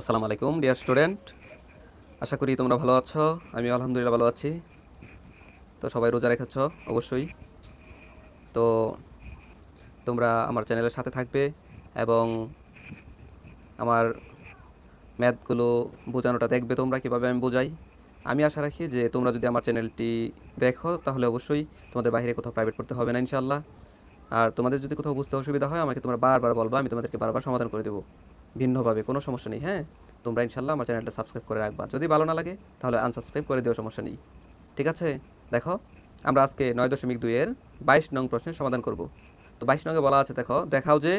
আসসালামু আলাইকুম dear student আশা করি তোমরা ভালো আছো আমি আলহামদুলিল্লাহ ভালো আছি। তো সবাই রোজা রেখেছ, অবশ্যই। তো তোমরা আমার চ্যানেলের সাথে থাকবে এবং আমার ম্যাথগুলো বোঝানোটা দেখবে তোমরা, কীভাবে আমি বোঝাই। আমি আশা রাখি যে তোমরা যদি আমার চ্যানেলটি দেখো, তাহলে অবশ্যই তোমাদের বাইরে কোথাও প্রাইভেট করতে হবে না ইনশাল্লাহ আর তোমাদের যদি কোথাও বুঝতে অসুবিধা হয়, আমাকে তোমরা বারবার বলবা, আমি তোমাদেরকে বারবার সমাধান করে দেবো। ভিন্নভাবে, কোনো সমস্যা নেই হ্যাঁ? তোমরা ইনশাল্লাহ আমার চ্যানেলটা সাবস্ক্রাইব করে রাখবা। যদি ভালো না লাগে, তাহলে আনসাবস্ক্রাইব করে দিও, সমস্যা নেই। ঠিক আছে? দেখো, আমরা আজকে নয় দশমিক দুইয়ের বাইশ নং প্রশ্নের সমাধান করব। তো বাইশ নঙ্গে বলা আছে, দেখো, দেখাও যে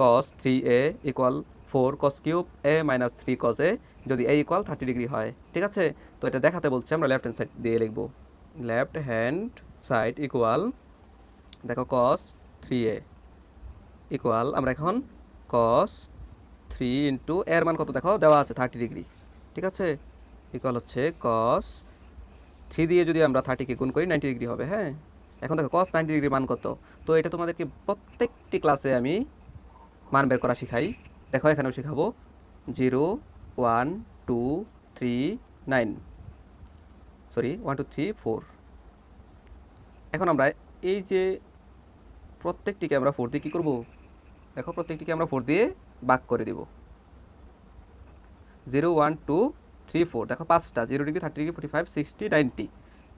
cos three A equal four cos cube A minus three cos A যদি এ ইকুয়াল থার্টি ডিগ্রি হয়। ঠিক আছে? তো এটা দেখাতে বলছে, আমরা লেফট হ্যান্ড সাইড দিয়ে লিখব। লেফট হ্যান্ড সাইড ইকুয়াল দেখো কস থ্রি এ ইকুয়াল আমরা এখন কস থ্রি ইন্টু এর মান কত দেখো? দেওয়া আছে থার্টি ডিগ্রি ঠিক আছে? ইকুয়াল হচ্ছে কস থ্রি দিয়ে যদি আমরা থার্টিকে গুণ করি নাইনটি ডিগ্রি হবে হ্যাঁ? এখন দেখো কস নাইনটি ডিগ্রি মান কত? তো এটা তোমাদেরকে প্রত্যেকটি ক্লাসে আমি মান বের করা শিখাই। দেখো, এখানেও শেখাবো। Zero one two three nine sorry one two three four এখন আমরা এই যে প্রত্যেকটিকে আমরা ফোর দিয়ে কী করব? দেখো, প্রত্যেকটিকে আমরা ফোর দিয়ে ভাগ করে দিব। Zero one, two, three, four, দেখো পাঁচটা, zero degree, thirty degree, forty five, sixty, ninety.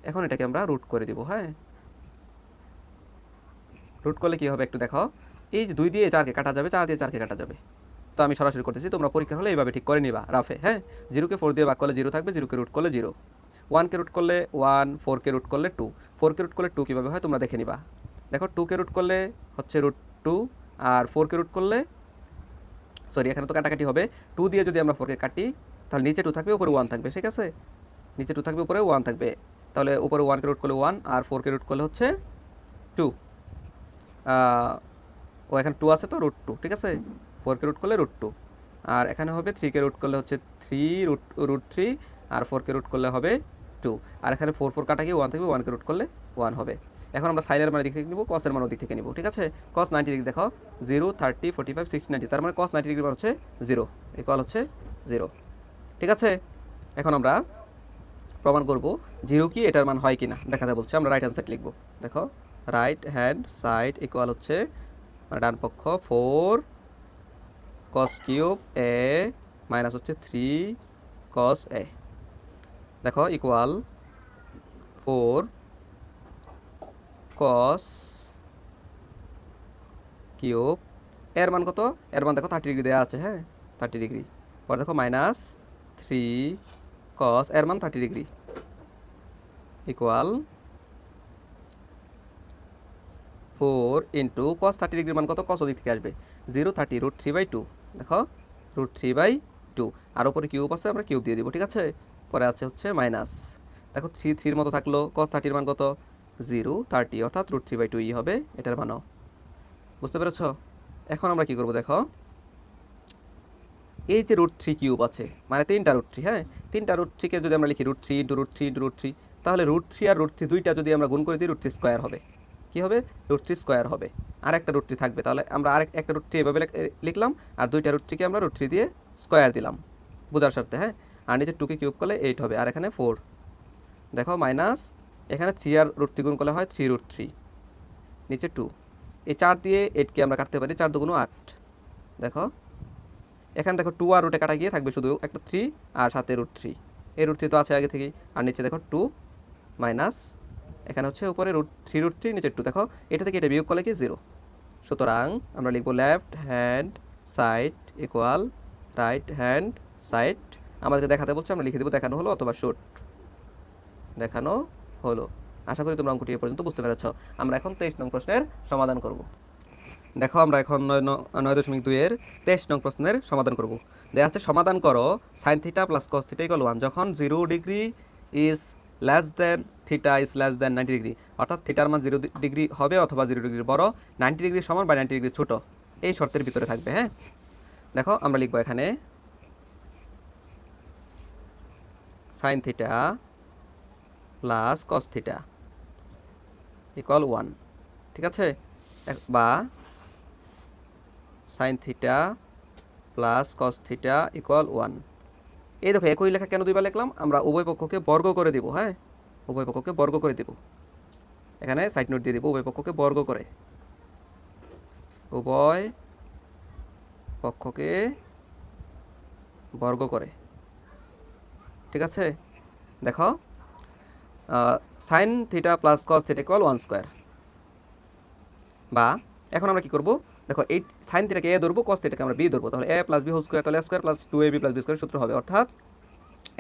এখন এটাকে আমরা রুট করে দিব হ্যাঁ? রুট করলে কী হবে একটু দেখো। এই যে দুই দিয়ে চারকে কাটা যাবে, চার দিয়ে চারকে কাটা যাবে। তো আমি সরাসরি করতেছি, তোমরা পরীক্ষা হলে এইভাবে ঠিক করে নিবা, রাফে হ্যাঁ? জিরোকে ফোর দিয়ে ভাগ করলে জিরো থাকবে, জিরোকে রুট করলে জিরো। ওয়ানকে রুট করলে ওয়ান, ফোরকে রুট করলে টু। ফোরকে রুট করলে টু কীভাবে হয় তোমরা দেখে নিবা। দেখো, টুকে রুট করলে হচ্ছে রুট টু, আর ফোরকে রুট করলে সরি এখানে তো কাটাকাটি হবে। টু দিয়ে যদি আমরা ফোরকে কাটি, তাহলে নিচে টু থাকবে, উপরে ওয়ান থাকবে, ঠিক আছে? নিচে টু থাকবে, উপরে ওয়ান থাকবে। তাহলে উপরে ওয়ানকে রুট করলে ওয়ান আর ফোরকে রুট করলে হচ্ছে টু ও এখানে টু আছে তো রুট টু ঠিক আছে? ফোরকে রুট করলে রুট টু আর এখানে হবে থ্রিকে রুট করলে হচ্ছে থ্রি রুট রুট থ্রি আর ফোরকে রুট করলে হবে টু আর এখানে ফোর ফোর কাটা গিয়ে ওয়ান থাকবে ওয়ানকে রুট করলে ওয়ান হবে। এখন আমরা সাইনের মানে দিক থেকে নিব কসের মানে দিক থেকে নিব, ঠিক আছে? কস নাইনটি ডিগ্রি দেখো zero thirty forty five sixty ninety তার মানে কস নাইনটি ডিগ্রি হচ্ছে জিরো এই কল হচ্ছে জিরো ঠিক আছে? এখন আমরা প্রমাণ করব জিরো কি, এটার মান হয় কি না দেখাতে বলছে, আমরা রাইট হ্যান্ড সাইড লিখব, দেখো রাইট হ্যান্ড সাইড ইকুয়াল হচ্ছে মানে ডান পক্ষ four cos cube A minus হচ্ছে থ্রি কস এ দেখো ইকুয়াল ফোর কস কিউব এর মান কত? এর মান দেখো থার্টি ডিগ্রি দেওয়া আছে হ্যাঁ? থার্টি ডিগ্রি পরে দেখো মাইনাস থ্রি কস এর মান thirty degree equal four into cos thirty ডিগ্রির মান কত? কস ওদিক থেকে আসবে। Zero thirty root three by two দেখো রুট থ্রি বাই টু আর উপরে কিউব আছে, আমরা কিউব দিয়ে দিব, ঠিক আছে? পরে আছে হচ্ছে মাইনাস দেখো থ্রি থ্রির মতো থাকল। কস থার্টির মান কত? জিরো থার্টি অর্থাৎ রুট থ্রি বাই টু ই হবে এটার মানও বুঝতে পেরেছ এখন আমরা কি করব দেখো এই যে রুট থ্রি কিউব আছে মানে তিনটা রুট থ্রি হ্যাঁ তিনটা রুট থ্রিকে যদি আমরা লিখি root three into root three into root three তাহলে রুট থ্রি আর রুট থ্রি দুইটা যদি আমরা গুণ করে দিই রুট থ্রি স্কোয়ার হবে কী হবে রুট থ্রি স্কোয়ার হবে আর একটা রুট থ্রি থাকবে তাহলে আমরা আরেক একটা রুট থ্রি এভাবে লেখ- লিখলাম আর দুইটা রুট থ্রিকে আমরা রুট থ্রি দিয়ে স্কোয়ার দিলাম বোঝার স্বার্থে হ্যাঁ আর নিচে টুকে কিউব করলে এইট হবে আর এখানে ফোর দেখো মাইনাস এখানে থ্রি আর রুট থ্রি গুণ করলে হয় থ্রি রুট থ্রি নিচে টু এই চার দিয়ে এইটকে আমরা কাটতে পারি, চার দুগুণ আট। দেখো, এখানে দেখো টু আর রুটে কাটা গিয়ে থাকবে শুধু একটা থ্রি আর সাথে রুট থ্রি এই রুট থ্রি তো আছে আগে থেকেই। আর নিচে দেখো টু মাইনাস এখানে হচ্ছে উপরে রুট থ্রি রুট থ্রি নিচে টু দেখো, এটা থেকে এটা বিয়োগ করলে কি জিরো সুতরাং আমরা লিখব left hand side equal right hand side আমাদেরকে দেখাতে বলছে, আমরা লিখে দেবো দেখানো হলো অথবা শুট দেখানো হলো। আশা করি তোমরা অঙ্কটি এ পর্যন্ত বুঝতে পেরেছ। আমরা এখন তেইশ নং প্রশ্নের সমাধান করব। দেখো, আমরা এখন নয় দশমিক দুইয়ের তেইশ নং প্রশ্নের সমাধান করব। দেখা যাচ্ছে সমাধান করো sine theta plus cos theta equal one যখন zero degree is less than theta is less than ninety degree অর্থাৎ থিটার মান জিরো ডিগ্রি হবে অথবা জিরো ডিগ্রি বড় নাইনটি ডিগ্রি সমান বা নাইনটি ডিগ্রি ছোট। এই শর্তের ভিতরে থাকবে হ্যাঁ? দেখো, আমরা লিখব এখানে sine theta plus cos theta equal one ঠিক আছে? বা sine theta plus cos theta equal one এই দেখো, একই লেখা কেন দুইবার লিখলাম? আমরা উভয় পক্ষকে বর্গ করে দিব হ্যাঁ? উভয় পক্ষকে বর্গ করে দিব। এখানে সাইড নোট দিয়ে দিব, উভয় পক্ষকে বর্গ করে। উভয় পক্ষকে বর্গ করে। ঠিক আছে? দেখো sine theta plus cos theta equal one square বা এখন আমরা কি করব? দেখো, এই সাইন থিটাকে এ ধরবো কস থিটাকে আমরা বি ধরবো। তাহলে A plus B whole square তাহলে square plus two A B plus B square সূত্র হবে। অর্থাৎ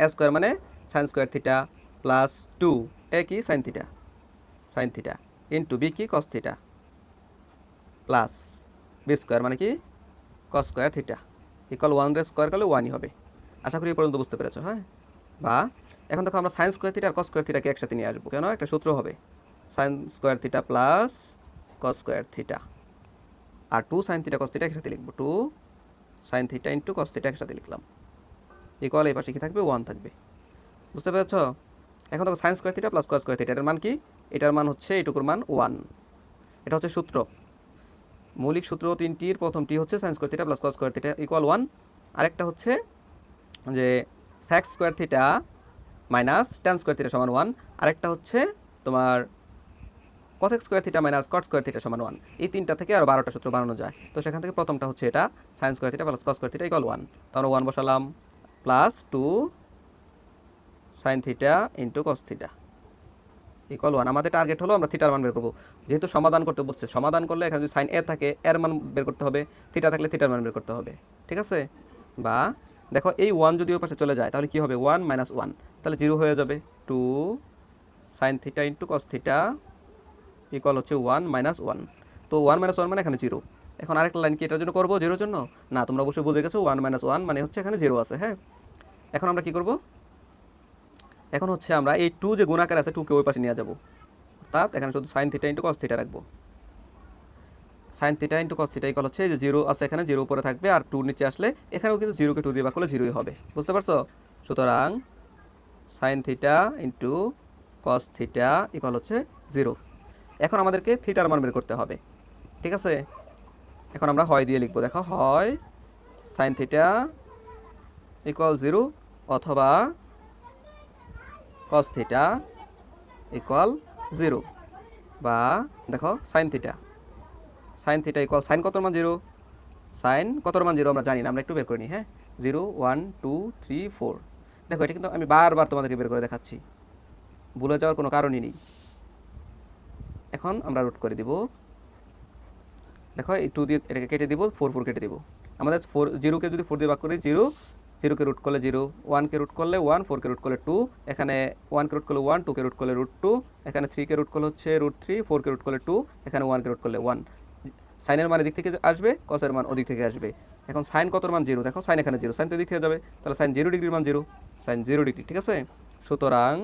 এ স্কোয়ার মানে sine square theta plus two A কি? Sine theta sine theta into B কি? Cos theta plus B square মানে কি? Cos square theta equal one রে square করলে ওয়ানই হবে। আশা করি এই পর্যন্ত বুঝতে পেরেছ হ্যাঁ? বা এখন দেখো আমরা সাইন স্কোয়ার থিটা আর কস স্কোয়ার থিটাকে একসাথে নিয়ে আসব। কেন? একটা সূত্র হবে। Sine square theta plus cos square theta আর two sine theta cos theta একসাথে লিখব। Two sine theta into cos theta একসাথে লিখলাম। ইকুয়াল এই পাশে কি থাকবে? ওয়ান থাকবে। বুঝতে পেরেছ? এখন দেখো sine square theta plus cos square theta এটার মান কি? এটার মান হচ্ছে এইটুকুর মান ওয়ান এটা হচ্ছে সূত্র। মৌলিক সূত্র তিনটির প্রথমটি হচ্ছে sine square theta plus cos square theta equal one আরেকটা হচ্ছে যে sec square theta minus tan square theta সমান ওয়ান আরেকটা হচ্ছে তোমার cosec square theta minus cot square theta সমান ওয়ান এই তিনটা থেকে আরও বারোটা সূত্র বানানো যায়। তো সেখান থেকে প্রথমটা হচ্ছে এটা sine square theta plus cos square theta equal one তো ওয়ান বসালাম plus two sine theta into cos theta equal one আমাদের টার্গেট হলো আমরা থিটার মান বের করব। যেহেতু সমাধান করতে বলছে, সমাধান করলে এখানে যদি সাইন এ থাকে এর মান বের করতে হবে থিটা থাকলে থিটার মান বের করতে হবে। ঠিক আছে? বা দেখো, এই ওয়ান যদি ওই পাশে চলে যায়, তাহলে কী হবে? ওয়ান মাইনাস ওয়ান তাহলে জিরো হয়ে যাবে। Two sine theta into cos theta equal হচ্ছে ওয়ান মাইনাস ওয়ান তো ওয়ান মাইনাস ওয়ান মানে এখানে জিরো এখন আরেকটা লাইন কি এটার জন্য করব? জিরোর জন্য? না, তোমরা অবশ্যই বুঝে গেছো ওয়ান মাইনাস ওয়ান মানে হচ্ছে এখানে জিরো আছে হ্যাঁ? এখন আমরা কি করব? এখন হচ্ছে আমরা এই টু যে গুণাকার আছে টুকে ওই পাশে নিয়ে যাব। অর্থাৎ এখানে শুধু sine theta into cos theta রাখব। Sine theta into cos theta equal হচ্ছে যে জিরো আছে এখানে জিরো উপরে থাকবে, আর টু নিচে আসলে এখানেও কিন্তু জিরোকে টু দিয়ে বাক করলে জিরোই হবে। বুঝতে পারছ? সুতরাং sine theta into cos theta equal হচ্ছে জিরো এখন আমাদেরকে থিটার মান বের করতে হবে। ঠিক আছে? এখন আমরা হয় দিয়ে লিখব। দেখো, হয় সাইন থিটা ইকুয়াল জিরো অথবা কস থিটা ইকুয়াল জিরো বা দেখো sine theta sine theta equal sine কত মান জিরো সাইন কত মান জিরো আমরা জানি না, আমরা একটু বের করে হ্যাঁ? Zero one two three four দেখো, এটা কিন্তু আমি বারবার তোমাদেরকে বের করে দেখাচ্ছি। ভুলে যাওয়ার কোনো কারণই নেই। এখন আমরা রুট করে দিব। দেখো, এই টু দিয়ে এটাকে কেটে দিব ফোর ফোর কেটে দিব। আমাদের ফোর জিরোকে যদি ফোর দিয়ে ভাগ করি জিরো জিরোকে রুট করলে জিরো ওয়ানকে রুট করলে ওয়ান ফোরকে রুট করলে টু এখানে ওয়ানকে রুট করলে ওয়ান টুকে রুট করলে রুট টু এখানে থ্রিকে রুট করলে হচ্ছে রুট থ্রি ফোরকে রুট করলে টু এখানে ওয়ানকে রুট করলে ওয়ান সাইনের মান এদিক থেকে আসবে কসের মান ওদিক থেকে আসবে। এখন সাইন কত মান জিরো দেখো সাইন এখানে জিরো সাইন তো এদিক থেকে যাবে। তাহলে সাইন জিরো ডিগ্রির মান জিরো সাইন জিরো ডিগ্রি, ঠিক আছে? সুতরাং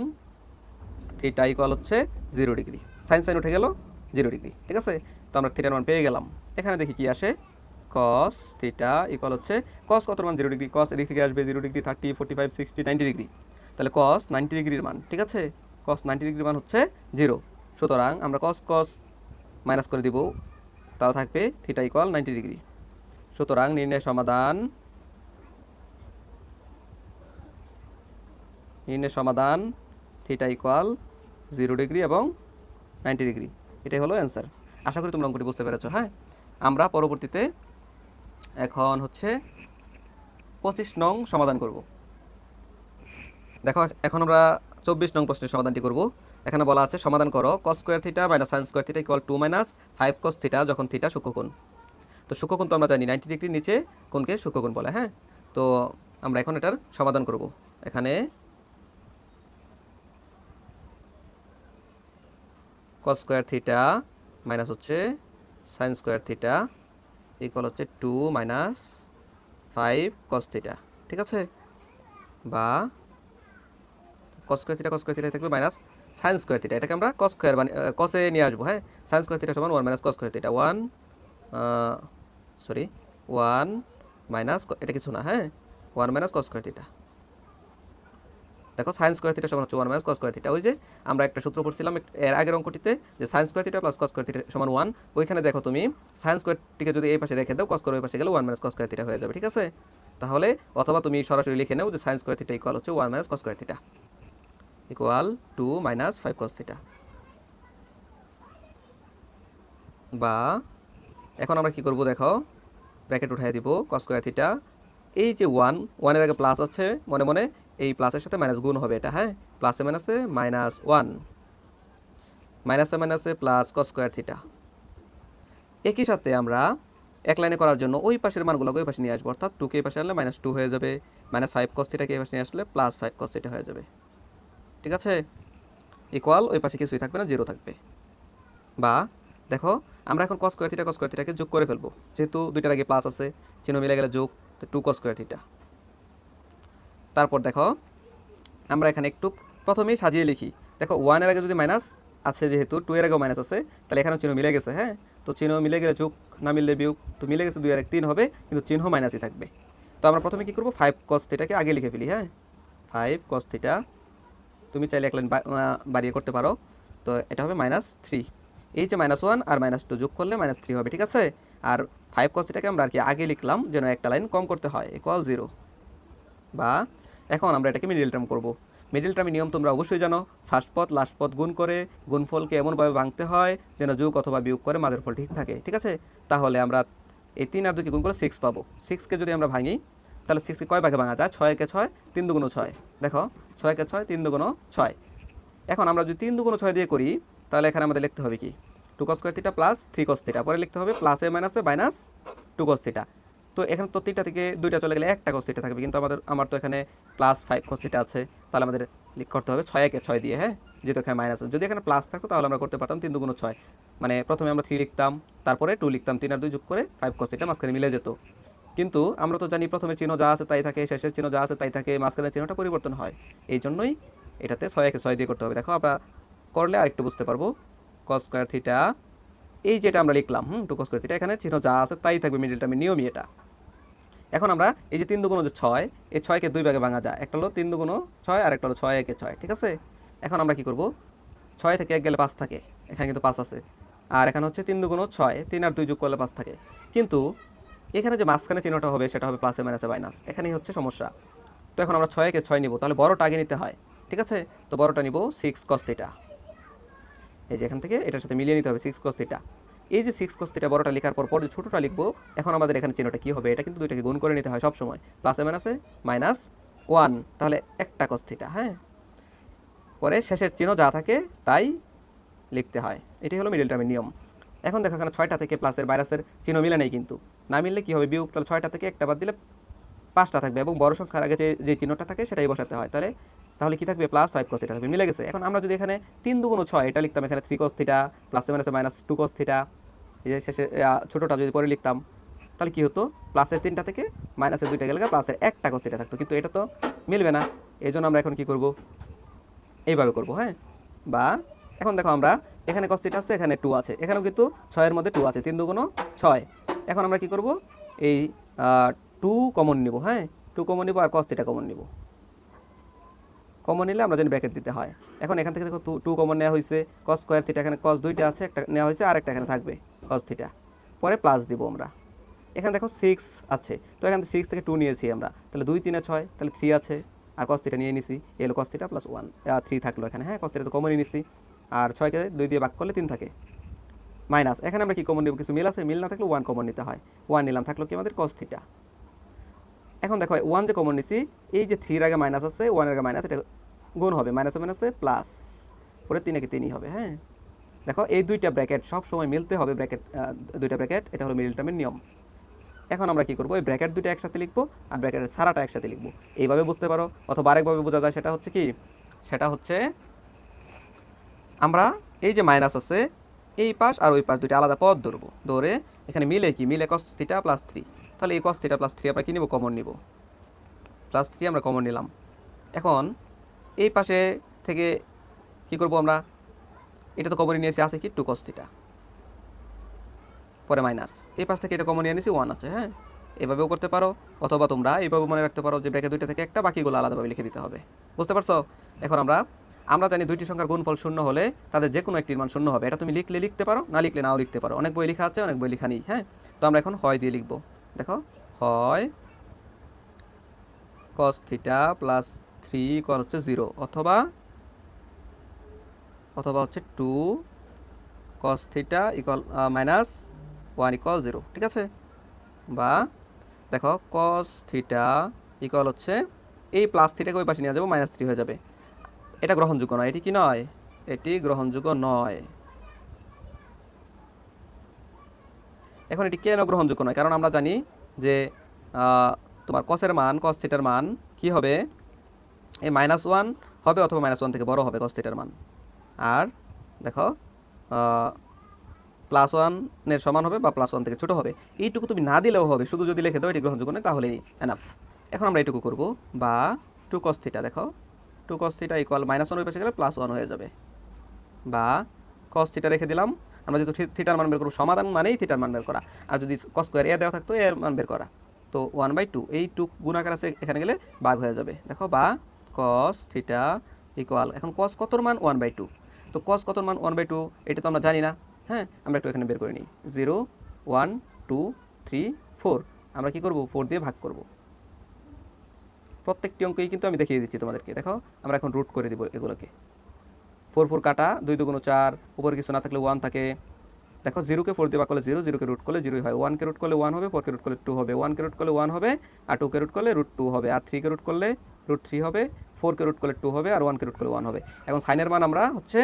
থিটা ইকুয়াল হচ্ছে জিরো ডিগ্রি। সাইন সাইন উঠে গেল জিরো ডিগ্রি, ঠিক আছে? তো আমরা থিটার মান পেয়ে গেলাম। এখানে দেখি কি আসে? কস থিটা ইকুয়াল হচ্ছে কস কত মান? Zero degree. কস এদিক থেকে আসবে zero degree thirty forty five sixty ninety degree. তাহলে কস নাইনটি ডিগ্রির মান, ঠিক আছে? কস নাইনটি ডিগ্রির মান হচ্ছে জিরো। সুতরাং আমরা কস কস মাইনাস করে দিব, তাও থাকবে থিটা ইকুয়াল নাইনটি ডিগ্রি। সুতরাং নির্ণয় সমাধান নির্ণয় সমাধান থিটা ইকুয়াল জিরো ডিগ্রি এবং নাইনটি ডিগ্রি এটাই হলো অ্যান্সার আশা করি তোমরা অঙ্কটি বুঝতে পেরেছ হ্যাঁ? আমরা পরবর্তীতে এখন হচ্ছে পঁচিশ নং সমাধান করব। দেখো, এখন আমরা চব্বিশ নং প্রশ্নের সমাধানটি করব। এখানে বলা আছে, সমাধান করো cos square theta minus sine square theta equal to minus five cos theta যখন থিটা সূক্ষ্মকোণ। তো সূক্ষ্মকোণ তো আমরা জানি নাইনটি ডিগ্রির নিচে কোনকে সূক্ষ্মকোণ বলে হ্যাঁ? তো আমরা এখন এটার সমাধান করব। এখানে কস স্কোয়ার থিটা মাইনাস হচ্ছে সাইন স্কোয়ার থিটা ইকুয়াল হচ্ছে to minus five cos theta ঠিক আছে? বা cos square theta cos square theta থাকবে মাইনাস সাইন স্কোয়ার থিটা এটাকে আমরা কস স্কোয়ার মানে কসে নিয়ে আসব হ্যাঁ? সাইন স্কোয়ার থিটা সমান one minus cos square theta one sorry one minus এটা কিছু না হ্যাঁ? One minus cos square theta দেখো সায়েন্স স্কোয়ার থিটা সমান one minus cos square theta ওই যে আমরা একটা সূত্র পড়ছিলাম এর আগের অঙ্কটিতে যে sine square theta plus cos square theta সমান ওয়ান ওইখানে দেখো তুমি সায়েন্স স্কোয়ারটিকে যদি এই পাশে রেখে দাও কস স্কোয়ার ওই পাশে গেলে one minus cos square theta হয়ে যাবে, ঠিক আছে? তাহলে অথবা তুমি সরাসরি লিখে নাও যে সায়েন্স স্কোয়ার থিটা ইকুয়াল হচ্ছে one minus cos square theta equal to minus five cos theta বা এখন আমরা কি করব দেখো? ব্র্যাকেট উঠাই দিব কস স্কোয়ার থিটা এই যে ওয়ান ওয়ানের আগে প্লাস আছে, মনে মনে এই প্লাসের সাথে মাইনাস গুণ হবে এটা হ্যাঁ? প্লাসে মাইনাসে মাইনাস ওয়ান মাইনাসে মাইনাসে প্লাস কস স্কোয়ার থিটা একই সাথে আমরা এক লাইনে করার জন্য ওই পাশের মানগুলোকে ওই পাশে নিয়ে আসব, অর্থাৎ টুকে এই পাশে আনলে মাইনাস টু হয়ে যাবে। মাইনাস ফাইভ কস থিটাকে এই পাশে নিয়ে আসলে প্লাস ফাইভ কস থিটা হয়ে যাবে। ঠিক আছে? ইকুয়াল ওই পাশে কিছুই থাকবে না জিরো থাকবে। বা দেখো, আমরা এখন cos square theta cos square থিটাকে যোগ করে ফেলব। যেহেতু দুইটার আগে প্লাস আছে, চিহ্ন মিলে গেলে যোগ। টু কস স্কোয়ার থিটা তারপর দেখো, আমরা এখানে একটু প্রথমেই সাজিয়ে লিখি। দেখো ওয়ানের আগে যদি মাইনাস আছে যেহেতু টু এর আগেও মাইনাস আছে, তাহলে এখানেও চিহ্ন মিলে গেছে হ্যাঁ? তো চিহ্ন মিলে গেলে যোগ না মিললে বিয়োগ, তো মিলে গেছে দুই আর এক, তিন হবে, কিন্তু চিহ্ন মাইনাসই থাকবে। তো আমরা প্রথমে কী করব? ফাইভ কস থিটাকে আগে লিখে ফেলি হ্যাঁ? ফাইভ কস থিটা তুমি চাইলে এক লাইন বাড়িয়ে করতে পারো। তো এটা হবে মাইনাস থ্রি এই যে মাইনাস ওয়ান আর মাইনাস টু যোগ করলে মাইনাস থ্রি হবে, ঠিক আছে? আর ফাইভ কস থিটাকে আমরা আর কি আগে লিখলাম যেন একটা লাইন কম করতে হয় ইকুয়াল জিরো বা এখন আমরা এটাকে মিডিল টার্ম করব। মিডিল টার্মের নিয়ম তোমরা অবশ্যই জানো ফার্স্ট পথ লাস্ট পথ গুণ করে গুণফলকে এমনভাবে ভাঙতে হয় যেন যোগ অথবা বিয়োগ করে মাঝের ফল ঠিক থাকে, ঠিক আছে? তাহলে আমরা এই তিন আর দুকে গুণ করে সিক্স পাবো। সিক্সকে যদি আমরা ভাঙি, তাহলে সিক্সকে কয় ভাগে ভাঙা যায়? ছয়কে ছয়? তিন দুগুণ ছয়। দেখো ছয়কে ছয়, তিন দুগুণ ছয়। এখন আমরা যদি তিন দুগুণ ছয় দিয়ে করি তাহলে এখানে আমাদের লিখতে হবে কি? Two cos square theta plus three cos theta পরে লিখতে হবে প্লাসে মাইনাসে মাইনাস টু কস থিটা তো এখানে তো তিনটা থেকে দুইটা চলে গেলে একটা কস থিটা থাকবে। কিন্তু আমাদের, আমার তো এখানে প্লাস ফাইভ কস থিটা আছে। তাহলে আমাদের লিখ করতে হবে ছয় একে ছয় দিয়ে হ্যাঁ? যেহেতু এখানে মাইনাস আছে। যদি এখানে প্লাস থাকতো তাহলে আমরা করতে পারতাম তিন দুগুণ ছয়। মানে প্রথমে আমরা থ্রি লিখতাম, তারপরে টু লিখতাম। তিন আর দুই যোগ করে ফাইভ কস থিটা মাঝখানে মিলে যেত। কিন্তু আমরা তো জানি প্রথমে চিহ্ন যা আছে তাই থাকে, শেষের চিহ্ন যা আছে তাই থাকে, মাঝখানের চিহ্নটা পরিবর্তন হয়। এই জন্যই এটাতে ছয় একে ছয় দিয়ে করতে হবে। দেখো আমরা করলে আরেকটু বুঝতে পারব। কস স্কোয়ার থিটা এই যেটা আমরা লিখলাম, হুম টু কস স্কোয়ার থিটা এখানে চিহ্ন যা আছে তাই থাকবে মিডিল টার্মের নিয়মই এটা। এখন আমরা এই যে তিন দুগুণ যে ছয়, এই ছয়কে দুই ভাগে ভাঙা যায়। একটা হলো তিন দুগুণ ছয়, আর একটা হলো ছয় একে ছয়, ঠিক আছে? এখন আমরা কি করব? ছয় থেকে এক গেলে পাঁচ থাকে, এখানে কিন্তু পাঁচ আছে। আর এখানে হচ্ছে তিন দুগুণ ছয়, তিন আর দুই যোগ করলে পাঁচ থাকে। কিন্তু এখানে যে মাঝখানে চিহ্নটা হবে, সেটা হবে প্লাসে মাইনাসে মাইনাস এখানেই হচ্ছে সমস্যা। তো এখন আমরা ছয়কে ছয় নিব, তাহলে বড়টা আগে নিতে হয়, ঠিক আছে? তো বড়টা নিব সিক্স কস থিটা এই যে এখান থেকে এটার সাথে মিলিয়ে নিতে হবে সিক্স কস থিটা এই যে সিক্স কস থিটা বড়টা লেখার পর পর ছোটোটা লিখব, এখন আমাদের এখানে চিহ্নটা কী হবে? এটা কিন্তু দুইটাকে গুণ করে নিতে হয় সবসময়। প্লাসে মাইনাসে মাইনাস ওয়ান তাহলে একটা কস থিটা হ্যাঁ? পরে শেষের চিহ্ন যা থাকে তাই লিখতে হয়। এটি হলো মিডিল টার্মের নিয়ম। এখন দেখো এখানে ছয়টা থেকে প্লাসের মাইনাসের চিহ্ন মিলে নেই কিন্তু। না মিললে কী হবে? বিয়োগ, তাহলে ছয়টা থেকে একটা বাদ দিলে পাঁচটা থাকবে এবং বড় সংখ্যার আগে যে যে চিহ্নটা থাকে সেটাই বসাতে হয়। তাহলে তাহলে কি থাকবে? প্লাস ফাইভ কস থিটা থাকবে। মিলে গেছে। এখন আমরা যদি এখানে তিন দুগুণ ছয়, এটা লিখতাম এখানে থ্রি কস থিটা প্লাসে মাইনাসে টু কস থিটা এই যে শেষে ছোটোটা যদি পরে লিখতাম, তাহলে কি হতো? প্লাসের তিনটা থেকে মাইনাসের দুইটা গেলে প্লাসের একটা কস থিটা থাকতো। কিন্তু এটা তো মিলবে না। এই জন্য আমরা এখন কি করব? এইভাবে করব হ্যাঁ? বা এখন দেখো আমরা এখানে কস থিটা আছে, এখানে টু আছে। এখানেও কিন্তু ছয়ের মধ্যে টু আছে, তিন দুগুণ ছয়। এখন আমরা কি করব? এই টু কমন নিব হ্যাঁ? টু কমন নিব আর কস থিটা কমন নিব। কমন নিলে আমরা জানি ব্র্যাকেট দিতে হয়। এখন এখান থেকে দেখো টু কমন নেওয়া হয়েছে কস স্কোয়ার থিটা এখানে কস দুইটা আছে, একটা নেওয়া হয়েছে আর একটা এখানে থাকবে কস থিটা পরে প্লাস দিব আমরা। এখানে দেখো সিক্স আছে, তো এখান থেকে সিক্স থেকে টু নিয়েছি আমরা। তাহলে দুই, তিনে ছয়, তাহলে থ্রি আছে। আর কস থিটা নিয়ে নিছি এলো থিটা প্লাস ওয়ান থ্রি থাকল এখানে হ্যাঁ? কস থিটা তো কমনই নিছি। আর ছয়কে দুই দিয়ে ভাগ করলে তিন থাকে। মাইনাস এখানে আমরা কি কমন নেব? কিছু মিল আছে? মিল না থাকলে ওয়ান কমন নিতে হয়। ওয়ান নিলাম, থাকল কি আমাদের কস থিটা এখন দেখো ওয়ান যে কমন নিছি, এই যে থ্রির আগে মাইনাস আছে ওয়ানের আগে মাইনাস এটা গুণ হবে মাইনাসে মাইনাসে প্লাস পরে তিন একে তিনই হবে হ্যাঁ? দেখো, এই দুইটা ব্র্যাকেট সব সময় মিলতে হবে ব্র্যাকেট দুইটা ব্র্যাকেট এটা হলো মিডিল টার্মের নিয়ম। এখন আমরা কী করব, এই ব্র্যাকেট দুইটা একসাথে লিখব, আর ব্র্যাকেটের সারাটা একসাথে লিখব। এইভাবে বুঝতে পারো, অথবা আরেকভাবে বোঝা যায়, সেটা হচ্ছে কি? সেটা হচ্ছে, আমরা এই যে মাইনাস আছে, এই পাশ আর ওই পাশ দুইটা আলাদা পথ ধরবো। ধরে এখানে মিলে কি? মিলে কস থিটা প্লাস থ্রি তাহলে এই কস থিটা প্লাস থ্রি আমরা কি নিব? কমন নিব। প্লাস থ্রি আমরা কমন নিলাম। এখন এই পাশে থেকে কি করব আমরা? এটা তো কমন নিয়েছি, আছে কি? টু কস থিটা পরে মাইনাস এই পাশ থেকে এটা কমন নিয়ে নিয়েছি ওয়ান আছে হ্যাঁ? এভাবেও করতে পারো, অথবা তোমরা এইভাবে মনে রাখতে পারো যে ব্র্যাকেট দুইটা থেকে একটা, বাকিগুলো আলাদাভাবে লিখে দিতে হবে। বুঝতে পারছ? এখন আমরা আমরা জানি দুইটি সংখ্যার গুণফল শূন্য হলে তাদের যে কোনো একটির মান শূন্য হবে। এটা তুমি লিখলে লিখতে পারো, না লিখলে নাও লিখতে পারো। অনেক বই লেখা আছে, অনেক বই লেখা নেই হ্যাঁ? তো আমরা এখন হয় দিয়ে লিখব। দেখো, হয় cos theta plus three equal হচ্ছে জিরো অথবা অথবা হচ্ছে two cos theta equal minus one equal zero ঠিক আছে? বা দেখো কস থিটা ইকুয়াল হচ্ছে, এই প্লাস থিটাকে ওই পাশে নিয়ে যাব মাইনাস থ্রি হয়ে যাবে। এটা গ্রহণযোগ্য নয়, এটি কি নয়? এটি গ্রহণযোগ্য নয়। এখন এটি কেন গ্রহণযোগ্য নয়? কারণ আমরা জানি যে তোমার কসের মান কস থিটার মান কি হবে? এই মাইনাস ওয়ান হবে অথবা মাইনাস ওয়ান থেকে বড় হবে কস থিটার মান। আর দেখো প্লাস ওয়ানের সমান হবে বা প্লাস ওয়ান থেকে ছোটো হবে। এইটুকু তুমি না দিলেও হবে, শুধু যদি লিখে দাও এটি গ্রহণযোগ্য নয়, তাহলেই এনাফ এখন আমরা এইটুকু করব, বা টু কস থিটা দেখো two cos theta equal minus one ওই পাশে গেলে প্লাস ওয়ান হয়ে যাবে। বা কস থিটা রেখে দিলাম আমরা যেহেতু থিটার মান বের করব, সমাধান মানেই থিটার মান বের করা। আর যদি কস স্কোয়ার এ দেওয়া থাকতো এর মান বের করা। তো ওয়ান বাই টু এই টু গুণাকার আছে, এখানে গেলে ভাগ হয়ে যাবে। দেখো বা কস থিটা ইকুয়াল এখন কস কতর মান? ওয়ান বাই টু তো কস কতর মান? ওয়ান বাই টু এটা তো আমরা জানি না। হ্যাঁ আমরা একটু এখানে বের করে নিই। Zero one two three four আমরা কি করব? ফোর দিয়ে ভাগ করব। প্রত্যেকটি অঙ্কই কিন্তু আমি দেখিয়ে দিচ্ছি তোমাদেরকে। দেখো, আমরা এখন রুট করে দিব এগুলোকে। ফোর ফোর কাটা, দুই দুগুণ চার, উপরে কিছু না থাকলে ওয়ান থাকে। দেখো জিরোকে ফোর দিয়ে ভাগ করলে জিরো জিরোকে রুট করলে জিরোই হয়। ওয়ানকে রুট করলে ওয়ান হবে ফোরকে রুট করলে টু হবে। ওয়ানকে রুট করলে ওয়ান হবে, আর টুকে রুট করলে রুট টু হবে। আর থ্রিকে রুট করলে রুট থ্রি হবে ফোরকে রুট করলে টু হবে, আর ওয়ানকে রুট করলে ওয়ান হবে। এখন সাইনের মান আমরা হচ্ছে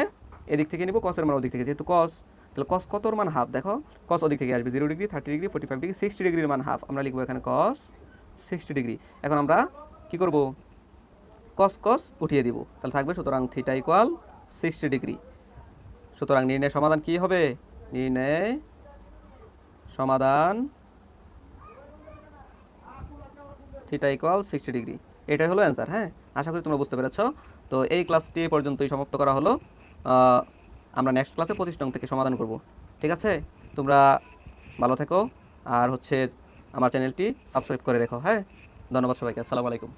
এদিক থেকে নিব কসের মান ওদিক থেকে। যেহেতু কস তাহলে কস কতর মান হাফ দেখো কস ওদিক থেকে আসবে zero degree thirty degree forty five degree sixty ডিগ্রির মান হাফ আমরা লিখব এখানে কস সিক্সটি ডিগ্রি এখন আমরা কি করব? কস কস উঠিয়ে দিব। তাহলে থাকবে সুতরাং থিটা ইকুয়াল সিক্সটি ডিগ্রি। সুতরাং নির্ণয় সমাধান কি হবে? নির্ণয় সমাধান থিটা ইকুয়াল সিক্সটি ডিগ্রি। এটাই হলো অ্যান্সার হ্যাঁ? আশা করি তোমরা বুঝতে পেরেছ। তো এই ক্লাসটি পর্যন্তই সমাপ্ত করা হলো। আমরা নেক্সট ক্লাসে পঁচিশ নং থেকে সমাধান করব। ঠিক আছে? তোমরা ভালো থেকো। আর হচ্ছে আমার চ্যানেলটি সাবস্ক্রাইব করে রেখো হ্যাঁ? ধন্যবাদ সবাইকে। আসসালামু আলাইকুম।